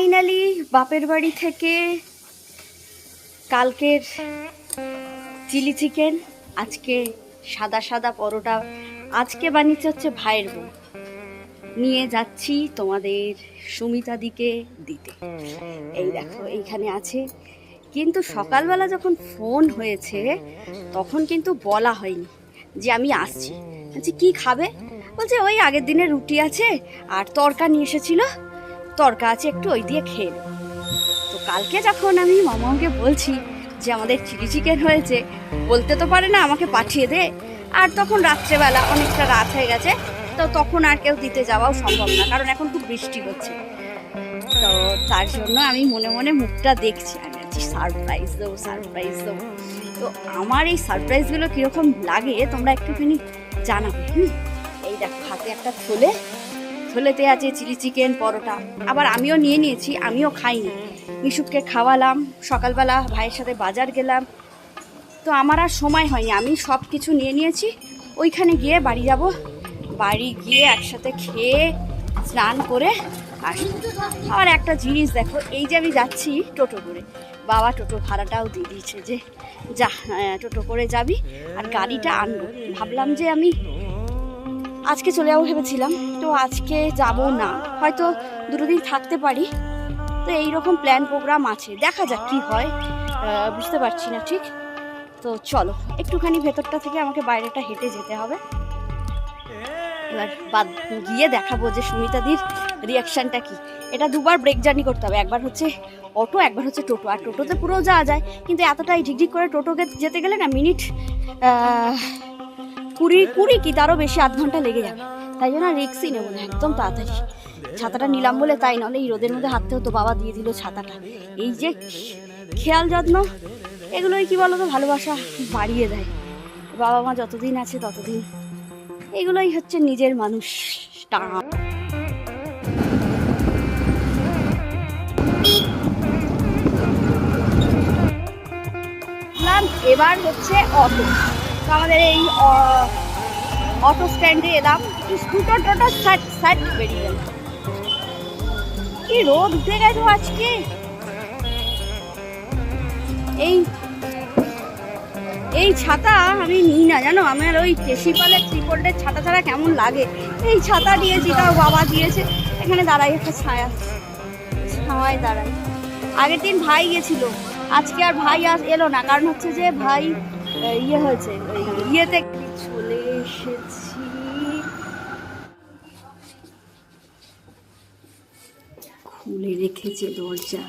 Finally বাপের বাড়ি থেকে কালকের চিলি চিকেন, আজকে সাদা সাদা পরোটা, আজকে বানিয়েছে হচ্ছে ভাইয়ের বউ। নিয়ে যাচ্ছি তোমাদের সুমিতাদিকে দিতে। এই দেখো, এইখানে আছে। কিন্তু সকালবেলা যখন ফোন হয়েছে, তখন কিন্তু বলা হয়নি যে আমি আসছি। বলছি, কি খাবে? বলছে, ওই আগের দিনে রুটি আছে আর তরকা নিয়ে এসেছিল। তরকা আছে একটু ওই দিয়ে খেয়ে নেব। তো কালকে যখন আমি মামাকে বলছি যে আমাদের চিলি চিকেন হয়েছে, বলতে তো পারে না আমাকে পাঠিয়ে দে। আর তখন রাত্রেবেলা অনেকটা রাত হয়ে গেছে, তো তখন আর কেউ দিতে যাওয়াও সম্ভব না, কারণ এখন খুব বৃষ্টি হচ্ছে। তো তার জন্য আমি মনে মনে মুখটা দেখছি, আমি আছি সারপ্রাইজ দেবো সারপ্রাইজ দেবো। তো আমার এই সারপ্রাইজগুলো কীরকম লাগে তোমরা একটুখানি জানাবে হুম, এই দেখো, হাতে একটা থলে থলেতে আছে চিলি চিকেন, পরোটা। আবার আমিও নিয়ে নিয়েছি, আমিও খাইনি। মিশুককে খাওয়ালাম, সকালবেলা ভাইয়ের সাথে বাজার গেলাম। তো আমার আর সময় হয়নি, আমি সব কিছু নিয়ে নিয়েছি। ওইখানে গিয়ে বাড়ি যাব। বাড়ি গিয়ে একসাথে খেয়ে, স্নান করে আসব। আর একটা জিনিস দেখো, এই যে আমি যাচ্ছি টোটো করে। বাবা টোটো ভাড়াটাও দিয়ে দিয়েছে যে, যা টোটো করে যাবি আর গাড়িটা আনব। ভাবলাম যে আমি আজকে চলে যাব ভেবেছিলাম, তো আজকে যাব না। হয়তো দুটো দিন থাকতে পারি। তো এইরকম প্ল্যান প্রোগ্রাম আছে। দেখা যাক কি হয়। বুঝতে পারছি না ঠিক? তো চলো, একটুখানি ভেতরটা থেকে আমাকে বাইরেটা হেঁটে যেতে হবে। এবার বাদ গিয়ে দেখাবো যে সুমিতাদির রিয়াকশানটা কি। এটা দুবার ব্রেক জার্নি করতে হবে। একবার হচ্ছে অটো, একবার হচ্ছে টোটো। আর টোটোতে পুরো যাওয়া যায়। কিন্তু এতটাই ঝিকঝিক করে টোটোকে যেতে গেলে না মিনিট কুড়ি কুড়ি কি? তারও বেশি আধ ঘণ্টা লেগে যাবে। তাই জন্য রিক্সই নেব না, একদম তাড়াতাড়ি। ছাতাটা নিলাম বলে তাই নাহলে এই রোদের মধ্যে হাঁটতে হতো, বাবা দিয়ে দিল ছাতাটা। এই যে খেয়াল যত্ন, এগুলোই কি বলতো, ভালোবাসা বাড়িয়ে দেয়। বাবা মা যতদিন আছে ততদিন, এগুলোই হচ্ছে নিজের মানুষ। টান এবার হচ্ছে অটো। তো আমাদের এই অটো স্ট্যান্ডে এলাম। স্কুটার টোটো সাইড সাইড বেরিয়ে গেল কি রোদ উঠে গেছে আজকে। এই এই ছাতা আমি নিই না, জানো? আমার ওই কেশিপালের ত্রিপলের ছাতা ছাড়া কেমন লাগে? এই ছাতা দিয়েছি, তাও বাবা দিয়েছে। এখানে দাঁড়াই, একটা ছায়া ছাওয়ায় দাঁড়াই। আগের দিন ভাই গেছিল। আজকে আর ভাই আস এলো না, কারণ হচ্ছে যে ভাই ইয়ে হয়েছে ইয়েতে চলে এসেছি। খুলে রেখেছে দরজা।